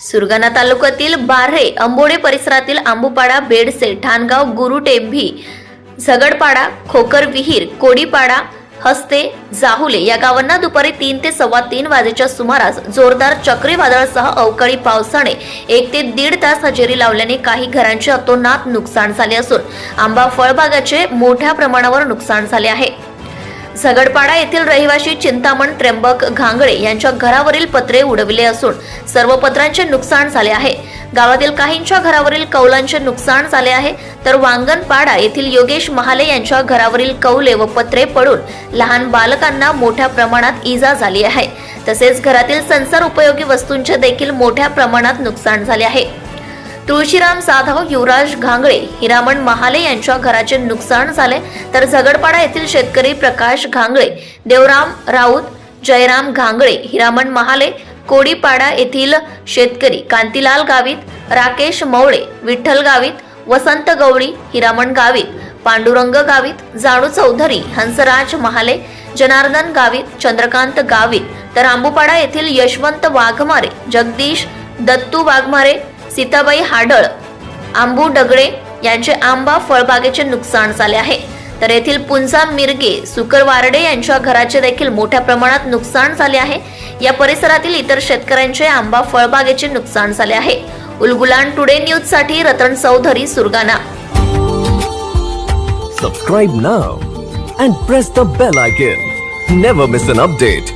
सुरगाणा तालुक्यातील बारे अंबोडे परिसरातील आंबुपाडा बेडसे ठाणगाव गुरुटेभी झगडपाडा खोकर विहीर कोडीपाडा हस्ते जाहुले या गावांना दुपारी तीन ते सव्वा तीन वाजेच्या सुमारास जोरदार चक्रीवादळासह अवकाळी पावसाने एक ते दीड तास हजेरी लावल्याने काही घरांचे अतोनात नुकसान झाले असून आंबा फळबागाचे मोठ्या प्रमाणावर नुकसान झाले आहे. झगडपाडा येथील रहिवाशी चिंतामण त्र्यंबक घांगळे यांच्या घरावरील पत्रे उडविले असून सर्व पत्रांचे नुकसान झाले आहे. गावातील काहींच्या घरावरील कौलांचे नुकसान झाले आहे. तर वांगणपाडा येथील योगेश महाले यांच्या घरावरील कौले व पत्रे पडून लहान बालकांना मोठ्या प्रमाणात इजा झाली आहे. तसेच घरातील संसार उपयोगी वस्तूंचे देखील मोठ्या प्रमाणात नुकसान झाले आहे. तुळशीराम जाधव युवराज घांगळे हिरामण महाले यांच्या घराचे नुकसान झाले तर झगडपाडा येथील शेतकरी प्रकाश घांगळे देवराम राऊत जयराम घांगळे हिरामण महाले कोडीपाडा येथील शेतकरी कांतीलाल गावित राकेश मवळे विठ्ठल गावित वसंत गवळी हिरामण गावित पांडुरंग गावित जाणू चौधरी हंसराज महाले जनार्दन गावित चंद्रकांत गावित तर आंबुपाडा येथील यशवंत वाघमारे जगदीश दत्तू वाघमारे सीताबाई हाडळ आंबू डगळे यांचे आंबा फळबागेचे नुकसान झाले आहे. तर येथील पुंजा मिरगे सुकर वारडे यांच्या घराचे देखील मोठ्या प्रमाणात नुकसान झाले आहे. या परिसरातील इतर शेतकऱ्यांचे आंबा फळबागेचे नुकसान झाले आहे. उलगुलान टुडे न्यूजसाठी Ratan Chaudhari Surgana. Subscribe now and press the bell icon never miss an update